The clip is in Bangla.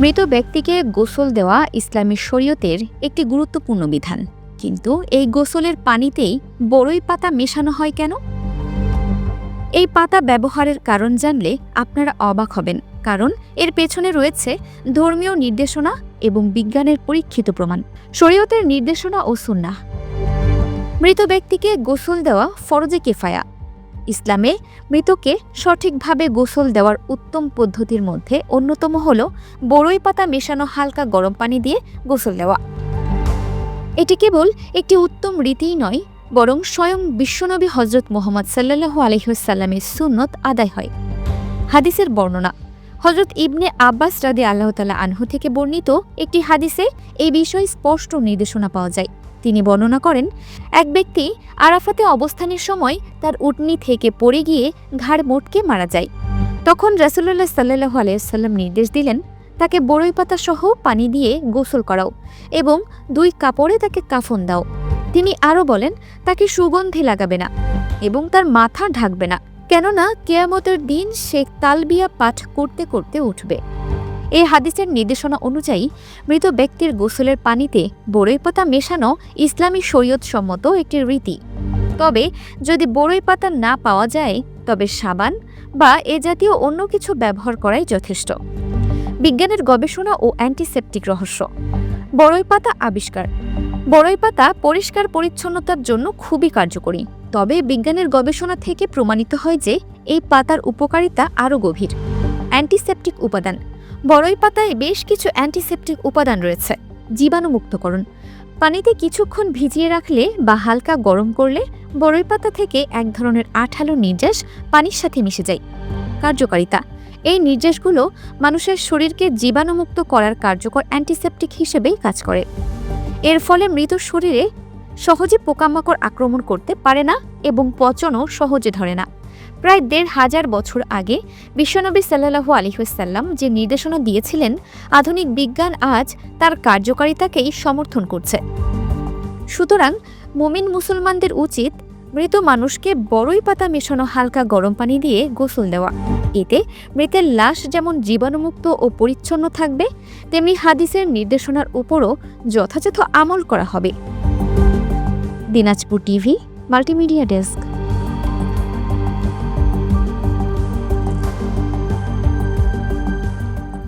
মৃত ব্যক্তিকে গোসল দেওয়া ইসলামী শরীয়তের একটি গুরুত্বপূর্ণ বিধান। কিন্তু এই গোসলের পানিতেই বড়ই পাতা মেশানো হয় কেন? এই পাতা ব্যবহারের কারণ জানলে আপনারা অবাক হবেন, কারণ এর পেছনে রয়েছে ধর্মীয় নির্দেশনা এবং বিজ্ঞানের পরীক্ষিত প্রমাণ। শরীয়তের নির্দেশনা ও সুন্নাহ। মৃত ব্যক্তিকে গোসল দেওয়া ফরজে কেফায়া ইসলামে মৃতকে সঠিকভাবে গোসল দেওয়ার উত্তম পদ্ধতির মধ্যে অন্যতম হল বড়ই পাতা মেশানো হালকা গরম পানি দিয়ে গোসল দেওয়া। এটি কেবল একটি উত্তম রীতিই নয়, বরং স্বয়ং বিশ্বনবী হজরত মোহাম্মদ সাল্লাল্লাহু আলহিহাসাল্লামের সুন্নত আদায় হয়। হাদিসের বর্ণনা হজরত ইবনে আব্বাস রাদি আল্লাহ তালা আনহু থেকে বর্ণিত একটি হাদিসে এই বিষয়ে স্পষ্ট নির্দেশনা পাওয়া যায়। তিনি বর্ণনা করেন, এক ব্যক্তি আরাফাতে অবস্থানের সময় তার উটনি থেকে পড়ে গিয়ে ঘাড় মোটকে মারা যায়। তখন রাসুল্লাহ সাল্লাহ আলাইসাল্লাম নির্দেশ দিলেন, তাকে বড়ই পাতা সহ পানি দিয়ে গোসল করাও এবং দুই কাপড়ে তাকে কাফন দাও। তিনি আরও বলেন, তাকে সুগন্ধি লাগাবে না এবং তার মাথা ঢাকবে না, কেননা কেয়ামতের দিন সে তালবিয়া পাঠ করতে করতে উঠবে। এই হাদিসের নির্দেশনা অনুযায়ী মৃত ব্যক্তির গোসলের পানিতে বড়ই পাতা মেশানো ইসলামী শরীয়ত সম্মত একটি রীতি। তবে যদি বড়ই পাতা না পাওয়া যায়, তবে সাবান বা এ জাতীয় অন্য কিছু ব্যবহার করাই যথেষ্ট। বিজ্ঞানের গবেষণা ও অ্যান্টিসেপটিক রহস্য। বড়ই পাতা আবিষ্কার। বড়ই পাতা পরিষ্কার পরিচ্ছন্নতার জন্য খুবই কার্যকরী। তবে বিজ্ঞানের গবেষণা থেকে প্রমাণিত হয় যে এই পাতার উপকারিতা আরও গভীর। অ্যান্টিসেপটিক উপাদান বড়ই পাতায় বেশ কিছু অ্যান্টিসেপটিক উপাদান রয়েছে জীবাণুমুক্তকরণ পানিতে কিছুক্ষণ ভিজিয়ে রাখলে বা হালকা গরম করলে বড়ই পাতা থেকে এক ধরনের আঠালো নির্যাস পানির সাথে মিশে যায়। কার্যকারিতা। এই নির্যাসগুলো মানুষের শরীরকে জীবাণুমুক্ত করার কার্যকর অ্যান্টিসেপটিক হিসেবেই কাজ করে। এর ফলে মৃত শরীরে সহজে পোকামাকড় আক্রমণ করতে পারে না এবং পচনও সহজে ধরে না। প্রায় দেড় হাজার বছর আগে বিশ্বনবী সাল্লাহু আলিহাসাল্লাম যে নির্দেশনা দিয়েছিলেন, আধুনিক বিজ্ঞান আজ তার কার্যকারিতাকেই সমর্থন করছে। সুতরাং মুমিন মুসলমানদের উচিত মৃত মানুষকে বড়ই পাতা মেশানো, হালকা গরম পানি দিয়ে গোসল দেওয়া। এতে মৃতের লাশ যেমন জীবাণুমুক্ত ও পরিচ্ছন্ন থাকবে, তেমনি হাদিসের নির্দেশনার উপরও যথাযথ আমল করা হবে। Dinajpur TV, multimedia desk.